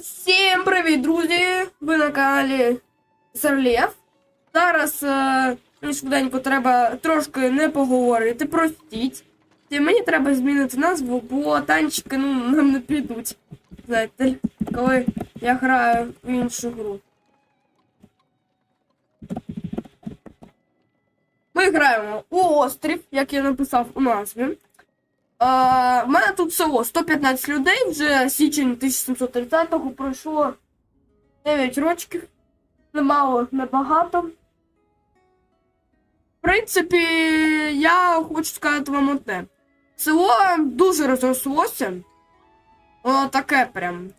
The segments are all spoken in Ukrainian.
Всім привіт, друзі! Ви на каналі Зарлєв. Зараз е, швиденько треба трошки не поговорити, простіть. І мені треба змінити назву, бо танчики ну, нам не підуть. Знаєте, коли я граю в іншу гру. Ми граємо у острів, як я написав у назві. В мене тут село 115 людей, вже січень 1730-го пройшло 9 років. Немало, небагато. В принципі, я хочу сказати вам одне. Село дуже розрослося. Воно таке прям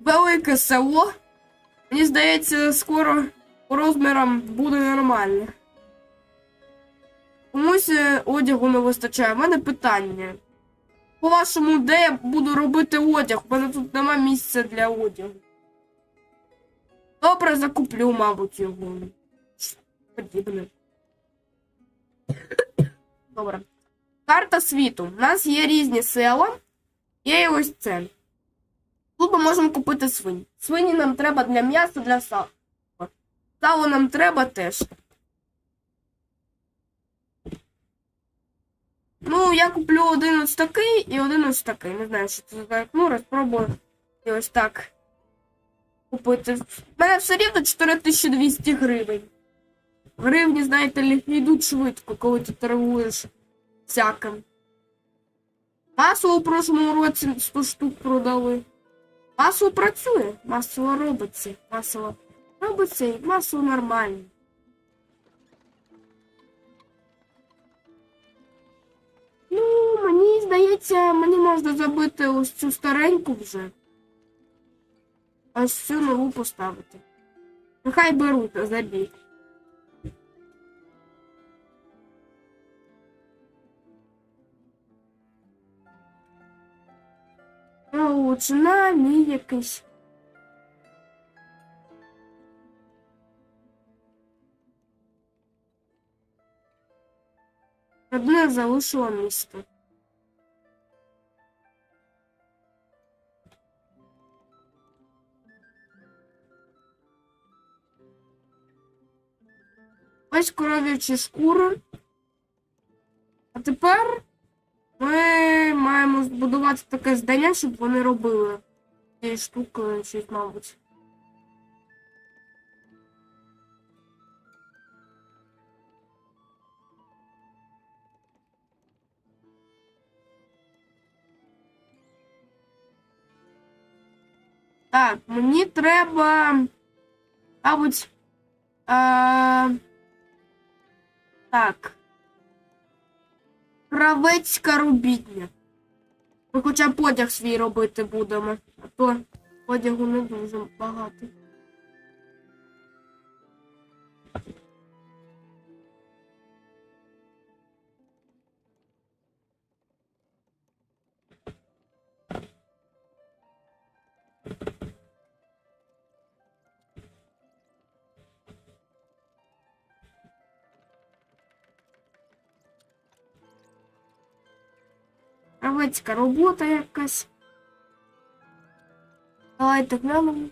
велике село. Мені здається, скоро по розмірам буде нормально. Комусь е, одягу не вистачає. У мене питання. По-вашому, де я буду робити одяг? У мене тут нема місця для одягу. Добре, закуплю, мабуть, його. Подібне. Добре. Карта світу. У нас є різні села. Є і ось це. Тут ми можемо купити свинь. Свині нам треба для м'яса, для сала. Сало нам треба теж. Ну, я куплю один ось такий і один ось такий. Не знаю, що це за так. Ну, розпробую і ось так купити. У мене все рівно 4200 гривень. Гривні, знаєте, йдуть швидко, коли ти торгуєш всяким. Масло у прошлому році 100 штук продали. Масло працює, масло робиться. Масло робиться і масло нормальне. Ну, мені здається, мені можна забити ось цю стареньку вже. А ось цю нову поставити. Нехай беруть забій. Лучина мій якийсь. Одне залишило місто. Ось коров'ячі шкури. А тепер ми маємо збудувати таке здання, щоб вони робили цієї штуки щось, мабуть. Так, мені треба, мабуть, е... так. Кравецька рубітня. Ми хоча б одяг свій робити будемо, а то одягу не дуже багато. Кравецька робота якась. Давайте глянемо.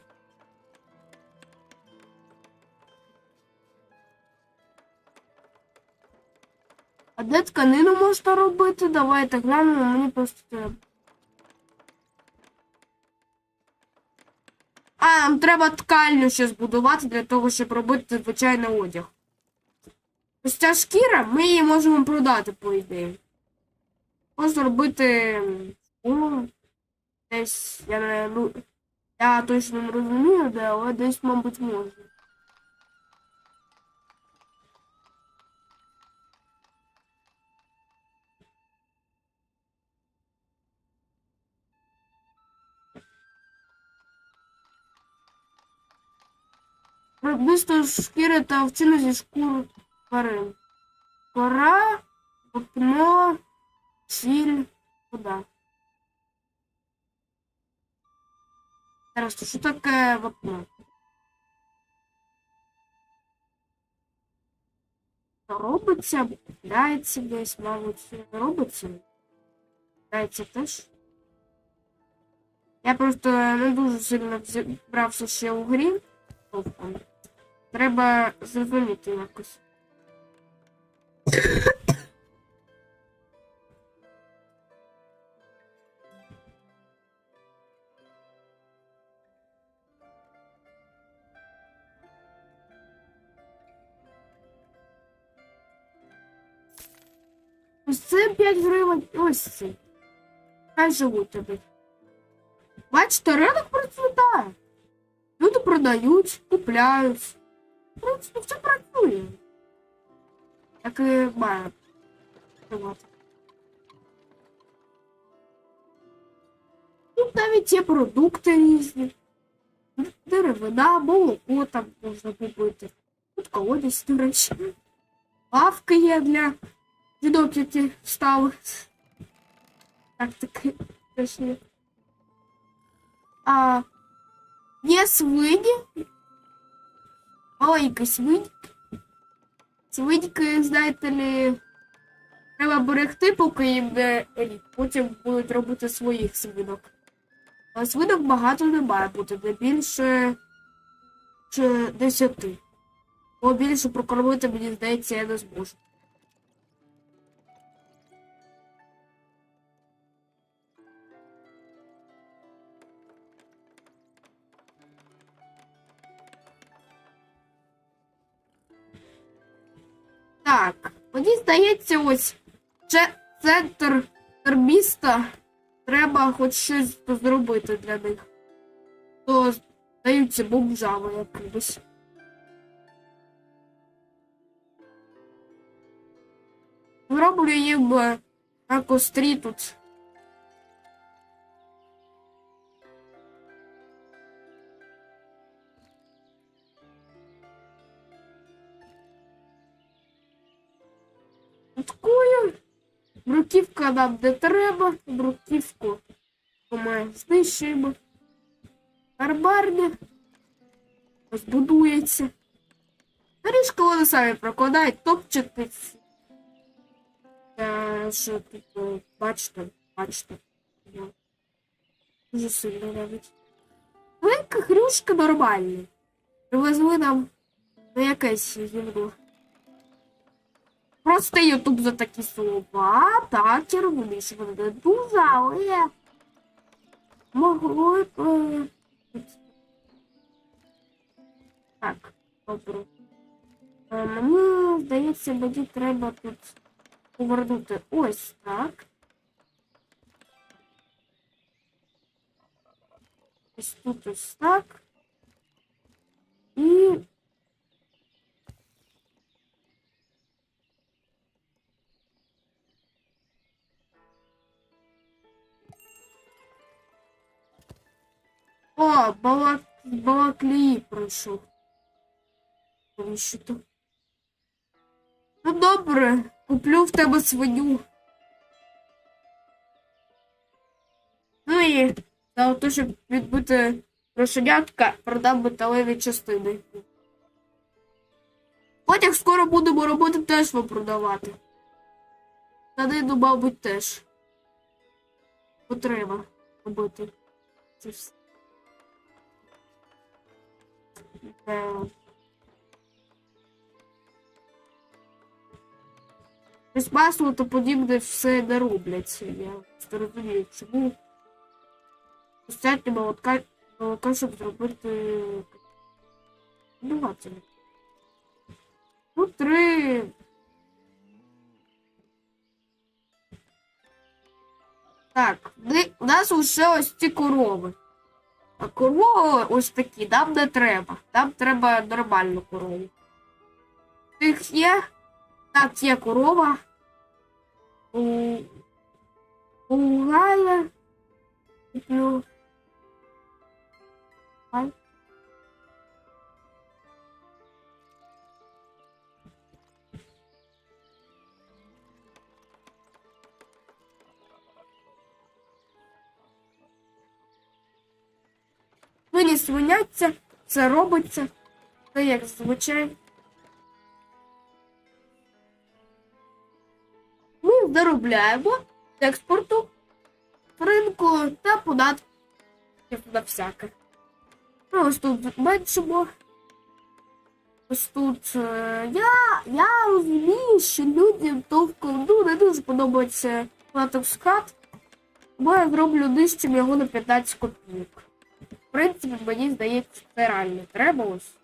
А де тканину можна робити? Давайте глянемо, мені просто треба. А, нам треба ткальню ще збудувати для того, щоб робити звичайний одяг. Ось ця шкіра, ми її можемо продати, по ідеї. Можна робити шкуру. Десь, я не ну, я точно не розумію, де, але десь, мабуть, можна. Виробництво шкіри та овчини зі шкур тварин. Кора, вапно, сіль, вода. Зараз, що таке вапно? Робиться, дається десь, мабуть, робиться. Дається теж. Я просто не дуже сильно брався ще у грі. Тобто, Треба зрозуміти якось. Ось це 5 гривень, ось це. Хай живуть тобі. Бачите, ринок процвітає. Люди продають, купляють. В принципі, все працює. Так і має. Тут навіть є продукти різні. Деревина, молоко там можна купити. Тут колодязь, до речі. Лавки є для жінок, які встали. Так, таки точно. А є свині. Маленькі свині. Свиньки, знаєте ли, треба берегти, поки їм не. Потім будуть робити своїх свинок. А свинок багато не має бути, не більше чи десяти. Бо більше прокормити, мені здається, я не зможу. Здається, ось це центр міста. Треба хоч щось зробити для них. То здаються бомжами якимось. Зроблю їм е, на кострі тут. Такою. Бруківка нам не треба, бруківку ми знищуємо. Арбарня ось будується. Доріжку вони самі прокладають, топчуть. Е, що тут, бачите, бачите. Дуже сильно навіть. Велика хрюшка нормальна. Привезли нам на якесь гімно. Просто Ютуб за такі слова, так, що вони не дуже, але могло б. Так, добре. Е, Мені здається, мені треба тут повернути ось так. Ось тут ось так. І О, балак... балаклії пройшов. Що? Ну добре, куплю в тебе свиню. Ну і за те, щоб відбити грошенятка, продам металеві частини. Потяг скоро будемо робити теж вам продавати. Та мабуть, теж. Потреба робити. Це все. Без масла то подібне все не роблять. Я просто розумію, чому достатньо молотка, молока, щоб зробити багато. Ну, три. Так, у нас лише ось ці корови. А корови ось такі, нам не треба. Нам треба нормальну корову. Тих є. Так, є корова. У, у Галя. Куплю. Ай. Свині свиняться, це робиться. Це як звичайно. Ми заробляємо з експорту, ринку та податку. на всяке. Ну, ось тут меншимо. Ось тут е, я, я розумію, що людям товком ну, не дуже подобається скат, бо я зроблю нижчим його на 15 копійок. В принципі, мені здається, це реально треба ось.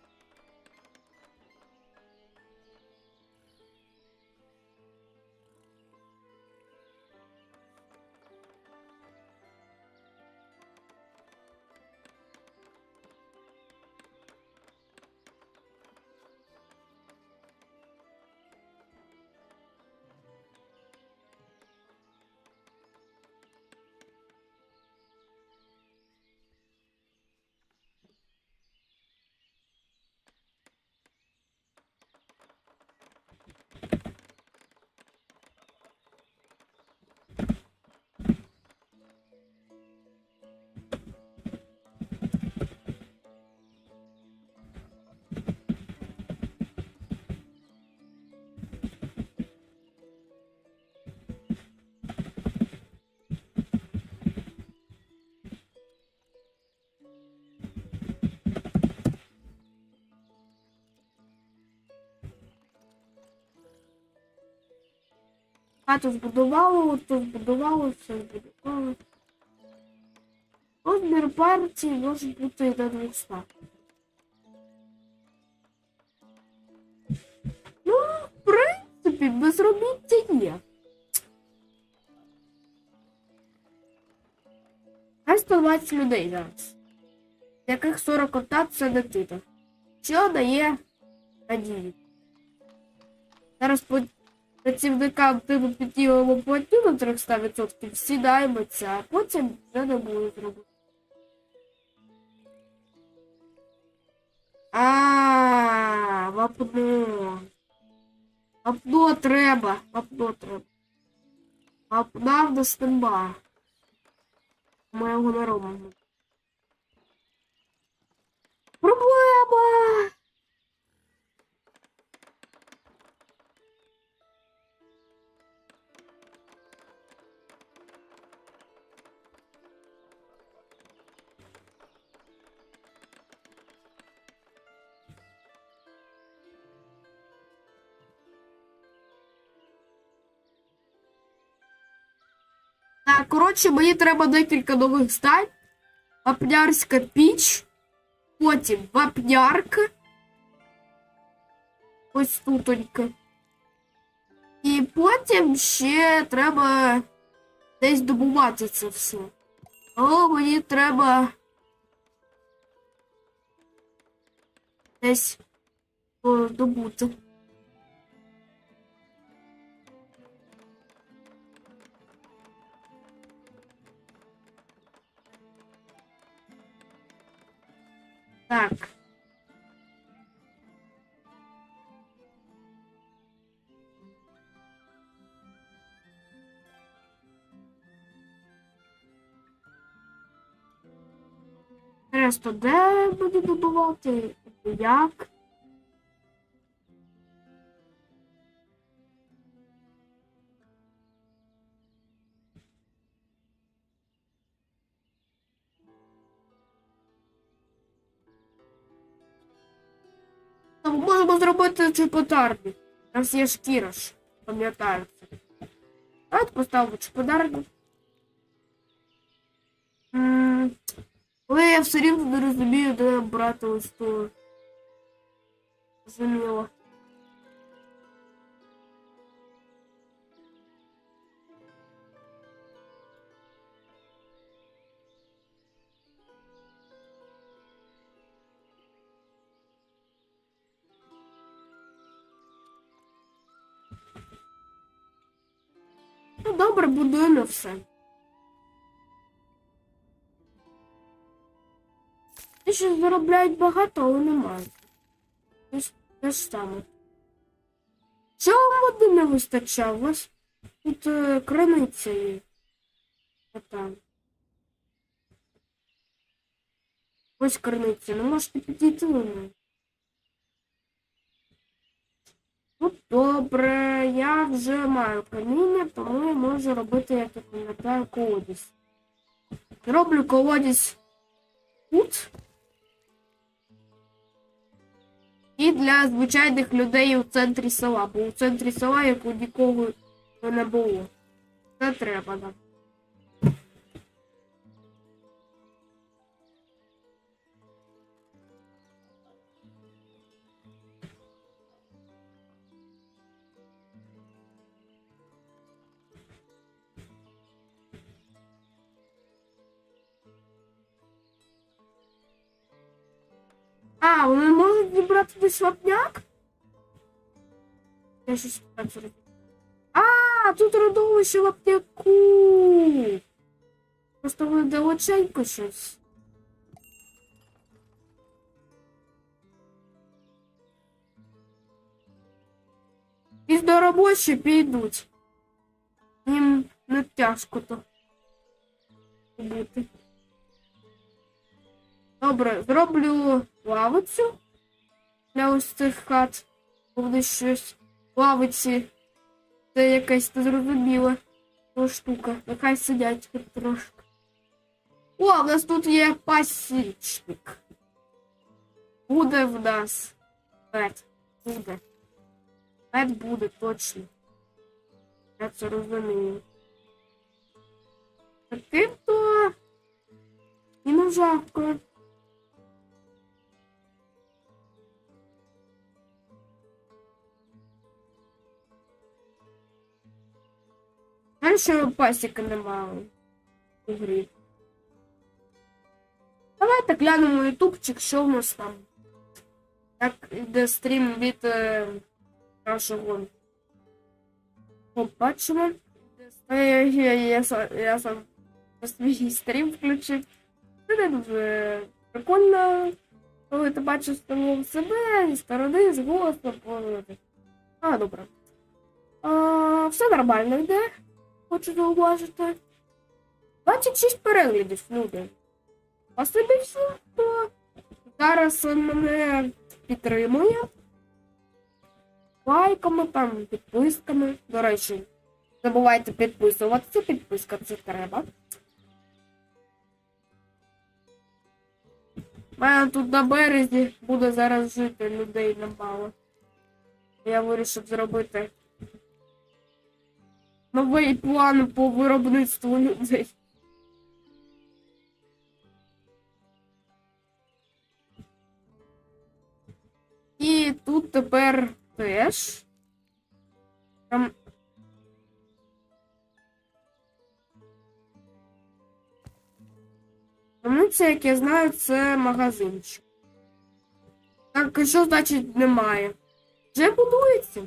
Хату збудувало, то збудувало, все збудувало. Розмір партії може бути до 200. Ну, в принципі, безробіття є. Хай 120 людей зараз. Яких 40 ота це дитина. Що дає надію. Зараз працівникам типу підтілимо платню на 300%, всі наймуться, а потім вже не будуть робити. А, вапно. Вапно треба, вапно треба. Вапна в нас нема. Ми його не робимо. Проблема! Коротше, мені треба декілька нових здань. Вапнярська піч. Потім вапнярка. Ось тутонька. І потім ще треба десь добувати це все. Але мені треба десь о, добути. Так. Просто де буду добувати? Як? Цю подарню. У нас є шкіра пам'ятаю це. Давайте поставимо подарню. Але я все рівно не розумію, де брати ось ту. Зрозуміло. Добре, будуємо все. Ті, що заробляють багато, але не мають. Те ж- саме. Чого води не вистачає? У вас тут е, криниця є. Отам. Ось криниця, не можете підійти до неї. Ну, добре, я вже маю каміння, тому я можу робити, як я пам'ятаю, колодязь. Роблю колодязь тут. І для звичайних людей у центрі села, бо у центрі села як у нікого не було. Це треба нам. Десь? Я щось так зроблю. А, тут родовище вапняку. Просто ви далеченько щось. Піздоробочі підуть. Їм не тяжко то бути. Добре, зроблю лавицю для ось цих хат. Буде щось лавиці. Це якась незрозуміла штука. Нехай сидять тут трошки. О, в нас тут є пасічник. Буде в нас. Мед. Буде. Мед буде точно. Я це розумію. Таким то і на жабка. Що пасіка немає у грі. Давайте глянемо ютубчик, що в нас там. Як йде стрім від е, нашого. О, бачимо. Е, Я, я, я, сам- свій стрім включив. Це дуже прикольно, коли ти бачиш самого себе сторони, з голосу. по- А, добре. А, все нормально йде хочу зауважити. 26 переглядів, люди. Спасибі всім, хто зараз мене підтримує. Лайками, там, підписками. До речі, забувайте підписуватися, підписка це треба. У мене тут на березі буде зараз жити людей немало. Я вирішив зробити новий план по виробництву людей. І тут тепер теж. Там. Крамниця, як я знаю, це магазинчик. Так, що значить немає? Вже будується.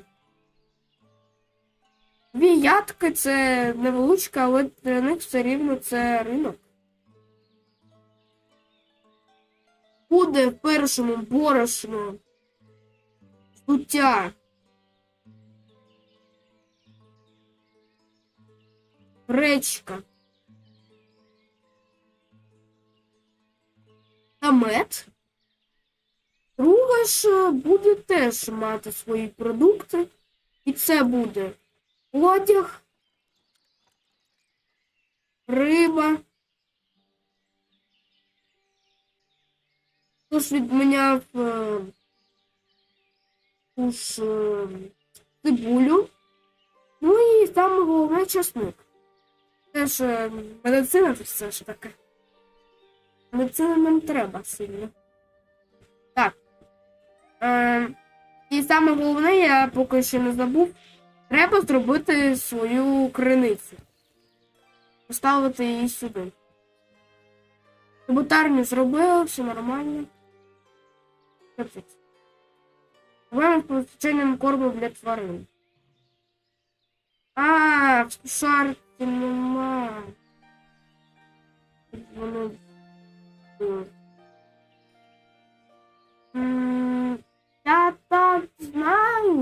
Дві ядки це невеличка, але для них все рівно це ринок. Буде в першому борошно. Суття. Гречка. Та мед. Друга ж буде теж мати свої продукти. І це буде одяг, риба. Тож відміняв е, уж е, цибулю. Ну і саме головне часник. Теж е, медицина це все ж таки. Медицина нам треба сильно. Так. Е, і саме головне, я поки що не забув. Треба зробити свою криницю. Поставити її сюди. Бутарню зробили, все нормально. Проблема з постачанням корму для тварин. А, в сушарці нема. Воно.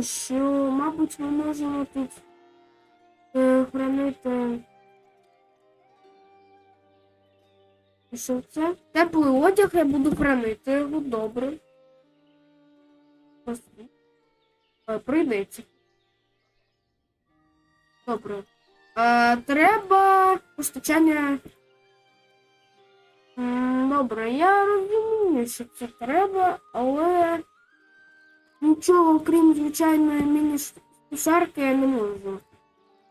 Знаю, що, мабуть, ми можемо тут е, хранити. Що це? Теплий одяг я буду хранити його добре. Е, Прийдеться. Добре. Е, треба постачання Добре, я розумію, що це треба, але нічого, крім звичайної міні-сушарки, я не можу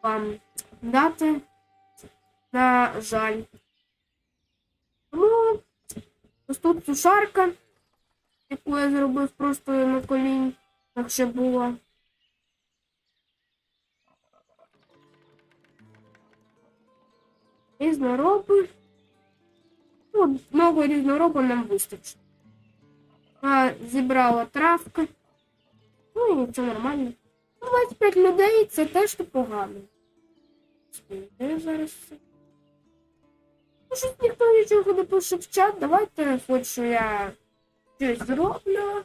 вам дати. На жаль. Тому ось тут сушарка, яку я зробив просто на колінь, так ще була. Різнороби. Ну, много різноробу нам вистачить. Зібрала травки. Ну це нормально. Ну, 25 людей це теж непогано. Де зараз все? Ну, щось ніхто нічого не пише в чат. Давайте хоч я щось зроблю.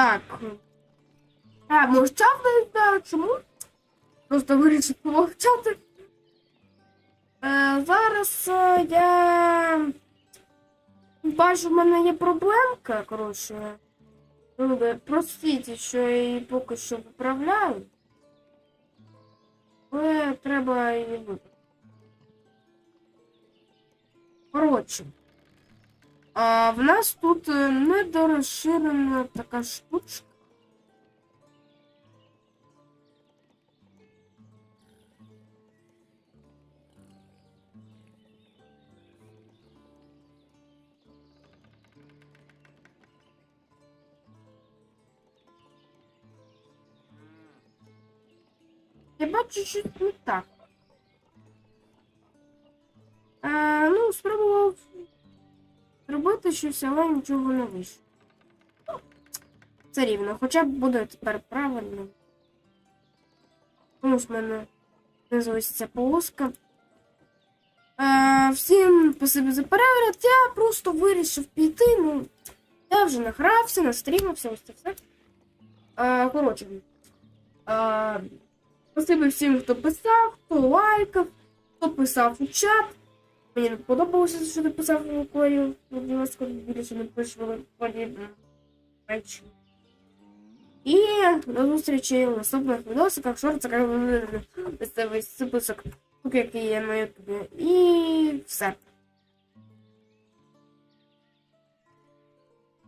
Так. А, мовчав не знаю чому. Просто вирішив помовчати. Е, зараз е, я бачу, в мене є проблемка, коротше. Ну, простіть, що я її поки що виправляю. Але треба її виправити. Коротше. А, в нас тут е, недорозширена така штучка. Я бачу, що не так. Е, ну, спробував зробити щось, але нічого не вийшло. Ну, Це рівно, хоча б буде тепер правильно. Тому ж в мене ця полоска. Е, всім спасибі за перегляд. Я просто вирішив піти. Ну, я вже награвся, настрімився, ось це все. Е, коротше. Е, спасибі всім, хто писав, хто лайкав, хто писав у чат. Мені не подобалося, що не писав у Корію. Будь ласка, більше не пишали подібні речі. І до зустрічі в наступних відосиках, цей весь список, який є на ютубі. І все.